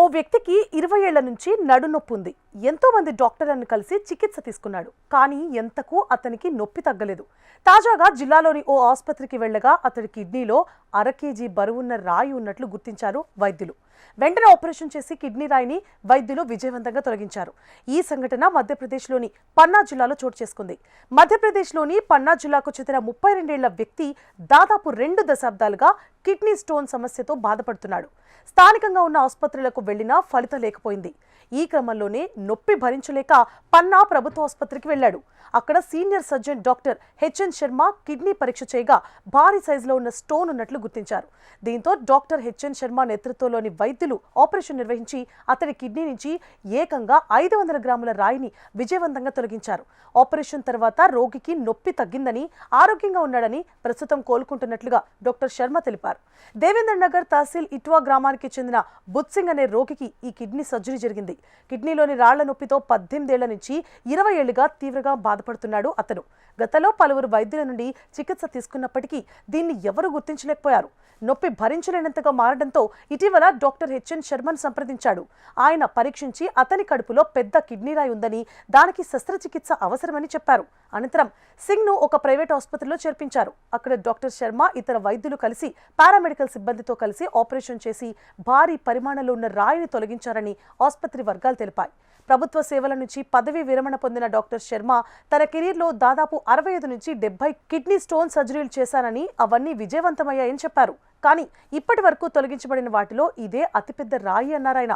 ఓ వ్యక్తికి ఇరవై ఏళ్ళ నుంచి నడునొప్పి ఉంది ఎంతో మంది డాక్టర్లను కలిసి చికిత్స తీసుకున్నాడు. కానీ ఎంతకు అతనికి నొప్పి తగ్గలేదు. తాజాగా జిల్లాలోని ఓ ఆసుపత్రికి వెళ్ళగా అతడి కిడ్నీలో అర కేజీ బరువున్న రాయి ఉన్నట్లు గుర్తించారు వైద్యులు. వెంటనే ఆపరేషన్ చేసి కిడ్నీ రాయిని వైద్యులు విజయవంతంగా తొలగించారు. ఈ సంఘటన మధ్యప్రదేశ్లోని పన్నా జిల్లాలో చోటు చేసుకుంది. మధ్యప్రదేశ్లోని పన్నా జిల్లాకు చెందిన ముప్పై రెండేళ్ళ వ్యక్తి దాదాపు రెండు దశాబ్దాలుగా కిడ్నీ స్టోన్ సమస్యతో బాధపడుతున్నాడు. స్థానికంగా ఉన్న ఆసుపత్రులకు వెళ్ళినా ఫలితం లేకపోయింది. ఈ క్రమంలోనే నొప్పి భరించలేక పన్నా ప్రభుత్వ ఆసుపత్రికి వెళ్ళాడు. అక్కడ senior surgeon doctor HN Sharma kidney పరీక్ష చేయగా భారీ సైజులో ఉన్న స్టోన్ ఉన్నట్లు గుర్తించారు. దీంతో డాక్టర్ హెచ్ఎన్ శర్మ నేతృత్వంలోని వైద్యులు ఆపరేషన్ నిర్వహించి అతడి కిడ్నీ నుంచి ఏకంగా ఐదు వందల గ్రాముల రాయిని విజయవంతంగా తొలగించారు. ఆపరేషన్ తర్వాత రోగికి నొప్పి తగ్గిందని ఆరోగ్యంగా ఉన్నాడని ప్రస్తుతం కోలుకుంటున్నట్లుగా డాక్టర్ శర్మ తెలిపారు. దేవేంద్ర నగర్ తహసీల్ ఇట్వా గ్రామానికి చెందిన బుత్సింగ్ అనే రోగికి ఈ కిడ్నీ సర్జరీ జరిగింది. కిడ్నీలోని రాళ్ళ నొప్పితో పద్దెనిమిదేళ్ళ నుంచి ఇరవై ఏళ్ళుగా తీవ్రంగా బాధపడుతున్నాడు అతను. గతంలో పలువురు వైద్యుల నుండి చికిత్స తీసుకున్నప్పటికీ దీన్ని ఎవరూ గుర్తించలేకపోయారు. నొప్పి భరించలేనంతగా మారడంతో ఇటీవల డాక్టర్ హెచ్ఎన్ శర్మను సంప్రదించాడు. ఆయన పరీక్షించి అతని కడుపులో పెద్ద కిడ్నీ రాయి ఉందని దానికి శస్త్రచికిత్స అవసరమని చెప్పారు. అనంతరం సింగ్ను ఒక ప్రైవేట్ ఆసుపత్రిలో చేర్పించారు. అక్కడ డాక్టర్ శర్మ ఇతర వైద్యులు కలిసి పారామెడికల్ సిబ్బందితో కలిసి ఆపరేషన్ చేసి భారీ పరిమాణంలో ఉన్న రాయిని తొలగించారని ఆసుపత్రి వర్గాలు తెలిపాయి. ప్రభుత్వ సేవల నుంచి పదవి విరమణ పొందిన డాక్టర్ శర్మ తన కెరీర్లో దాదాపు అరవై ఐదు నుంచి డెబ్బై కిడ్నీ స్టోన్ సర్జరీలు చేశానని అవన్నీ విజయవంతమయ్యాయని చెప్పారు. కానీ ఇప్పటి వరకు తొలగించబడిన వాటిలో ఇదే అతిపెద్ద రాయి అన్నారాయన.